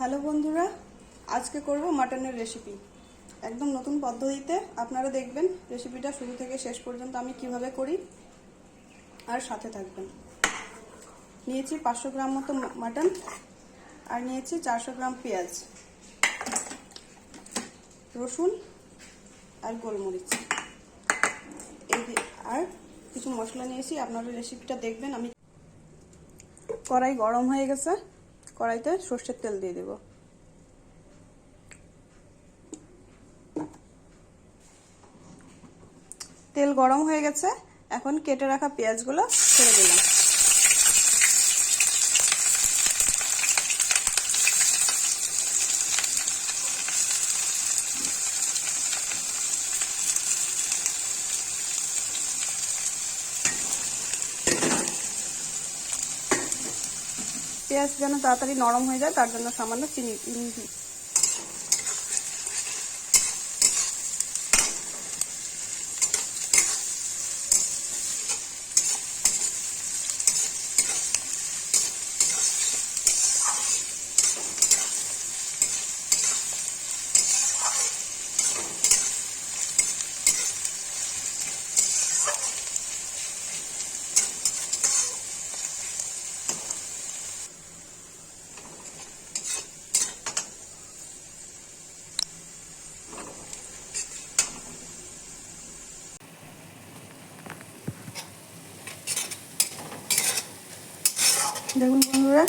Hello বন্ধুরা, আজকে করব মাটনের রেসিপি একদম নতুন পদ্ধতিতে আপনারা দেখবেন রেসিপিটা শুরু থেকে শেষ পর্যন্ত আমি কীভাবে করি আর সাথে থাকবেন। নিয়েছি পাঁচশো গ্রাম মতো মাটন আর নিয়েছি চারশো গ্রাম পেঁয়াজ, রসুন আর গোলমরিচ। এই আর কিছু মশলা নিয়েছি, আপনারা রেসিপিটা দেখবেন। আমি কড়াই গরম হয়ে গেছে কড়াইতে সর্ষের তেল দিয়ে দেব। তেল গরম হয়ে গেছে, এখন কেটে রাখা পেঁয়াজগুলো ছেড়ে দিলাম। পেঁয়াজ যেন তাড়াতাড়ি নরম হয়ে যায় তার জন্য সামান্য চিনি দেখুন বন্ধুরা,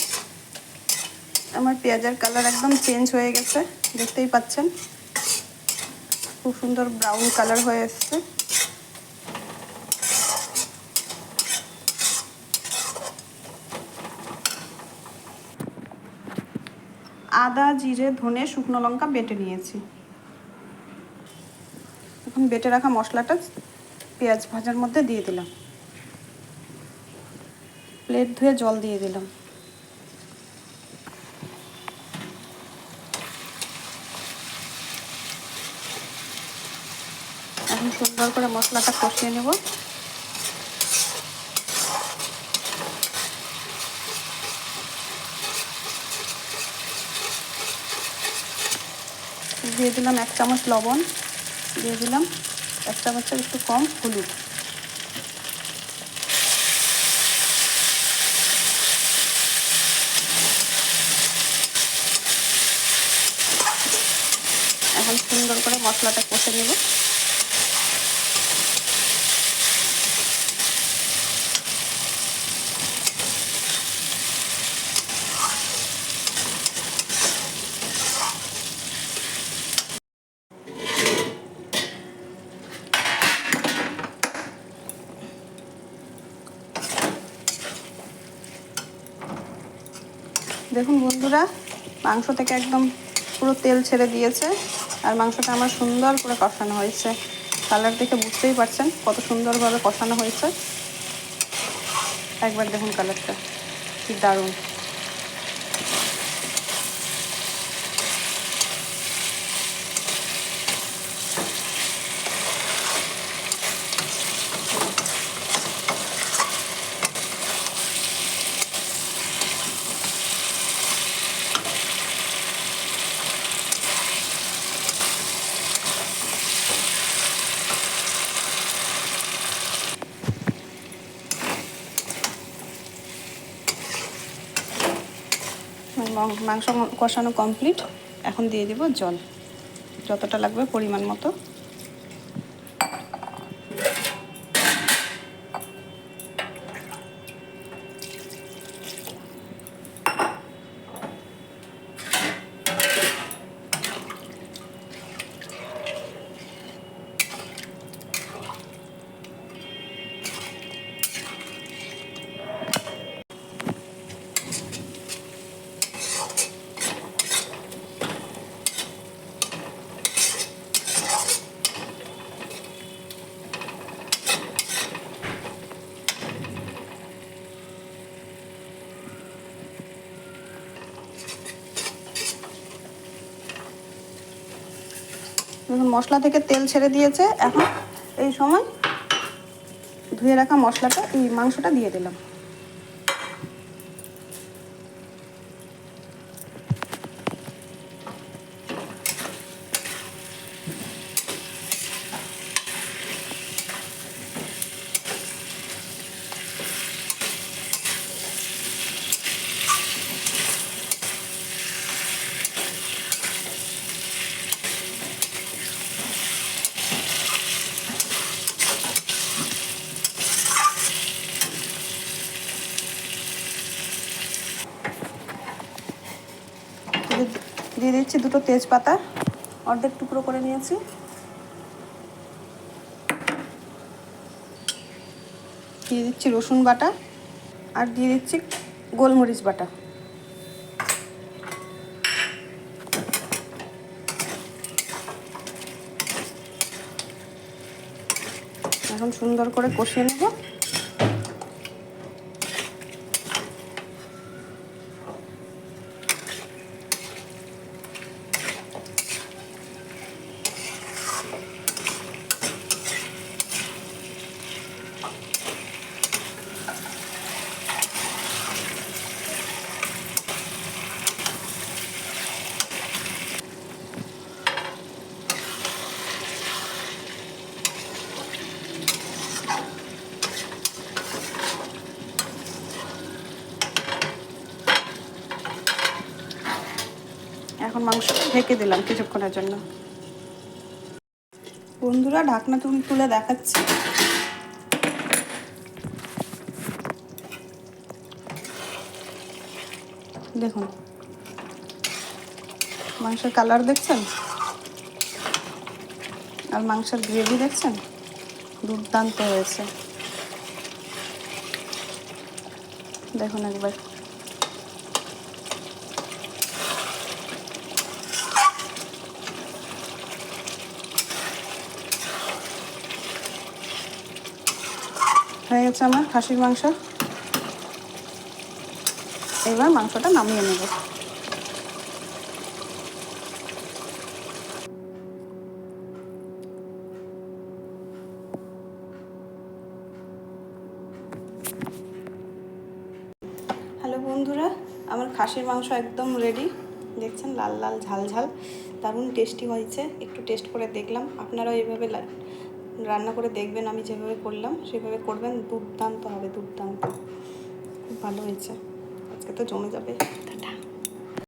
আমার পেঁয়াজের কালার একদম চেঞ্জ হয়ে গেছে, দেখতেই পাচ্ছেন। খুব সুন্দর ব্রাউন কালার হয়ে এসছে। আদা, জিরে, ধনে, শুকনো লঙ্কা বেটে নিয়েছি। এখন বেটে রাখা মশলাটা পেঁয়াজ ভাজার মধ্যে দিয়ে দিলাম। প্লেট ধুয়ে জল দিয়ে দিলাম। এখন সুন্দর করে মশলাটা কষিয়ে নেব। দিয়ে দিলাম এক চামচ লবণ, দিয়ে দিলাম এক চামচের একটু কম হলুদ এখন সুন্দর করে মশলাটা কষে নেব। দেখুন বন্ধুরা মাংস থেকে একদম পুরো তেল ছেড়ে দিয়েছে। আর মাংসটা আমার সুন্দর করে কষানো হয়েছে। কালার দেখে বুঝতেই পারছেন কত সুন্দরভাবে কষানো হয়েছে। একবার দেখুন কালারটা, কি দারুণ। মাংস কষানো কমপ্লিট এখন দিয়ে দেব জল। যতটা লাগবে পরিমাণ মতো। দেখুন, মশলা থেকে তেল ছেড়ে দিয়েছে। এখন এই সময় ধুয়ে রাখা মশলাটা, এই মাংসটা দিয়ে দিলাম। দিয়ে দিচ্ছি দুটো তেজপাতা, অর্ধেক টুকরো করে নিয়েছি। দিয়ে দিচ্ছি রসুন বাটা আর দিয়ে দিচ্ছি গোলমরিচ বাটা। এখন সুন্দর করে কষিয়ে নেব এখন মাংস ঢেকে দিলাম কিছুক্ষণের জন্য। বন্ধুরা, ঢাকনা তুলে তুলে দেখাচ্ছি। দেখুন। মাংসের কালার দেখছেন? আর মাংসের গ্রেভি দেখছেন? দুর্দান্ত হয়েছে। দেখুন একবার। হয়ে গেছে আমার খাসির মাংস। এবার মাংসটা নামিয়ে নেব। হ্যালো বন্ধুরা, আমার খাসির মাংস একদম রেডি দেখছেন লাল লাল ঝাল ঝাল, দারুণ টেস্টি হয়েছে। একটু টেস্ট করে দেখলাম, আপনারাও এইভাবে রান্না করে দেখবেন, আমি যেভাবে করলাম সেভাবে করবেন। দুর্দান্ত হবে, দুর্দান্ত। খুব ভালো হয়েছে। আজকে তো জমে যাবে। টাটা।